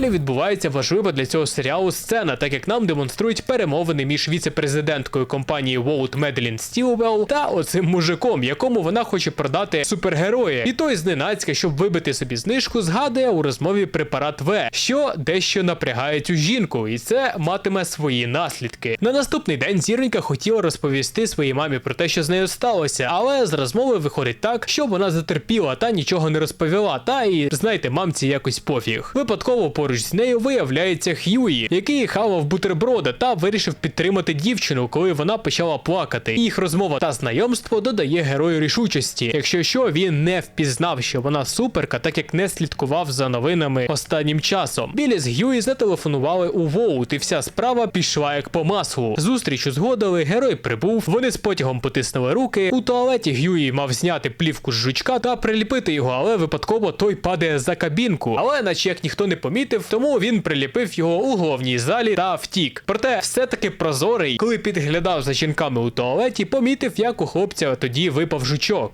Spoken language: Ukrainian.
Далі відбувається важлива для цього серіалу сцена, так як нам демонструють перемовини між віце-президенткою компанії Воут Медлін Стілвелл та оцим мужиком, якому вона хоче продати супергероя. І той зненацька, щоб вибити собі знижку, згадує у розмові препарат В, що дещо напрягає цю жінку, і це матиме свої наслідки. На наступний день зіронька хотіла розповісти своїй мамі про те, що з нею сталося, але з розмови виходить так, що вона затерпіла та нічого не розповіла. Та і знаєте, мамці якось пофіг. Випадково поруч з нею виявляється Х'юї, який хавав бутерброда та вирішив підтримати дівчину, коли вона почала плакати. Їх розмова та знайомство додає герою рішучості. Якщо що, він не впізнав, що вона суперка, так як не слідкував за новинами останнім часом. Білі з Г'юї зателефонували у Воут, і вся справа пішла як по маслу. Зустріч узгодили, герой прибув. Вони з потягом потиснули руки. У туалеті Г'юї мав зняти плівку з жучка та приліпити його, але випадково той падає за кабінку. Але, наче як ніхто не помітив, тому він приліпив його у головній залі та втік. Проте все-таки прозорий, коли підглядав за жінками у туалеті, помітив, як у хлопця тоді випав жучок.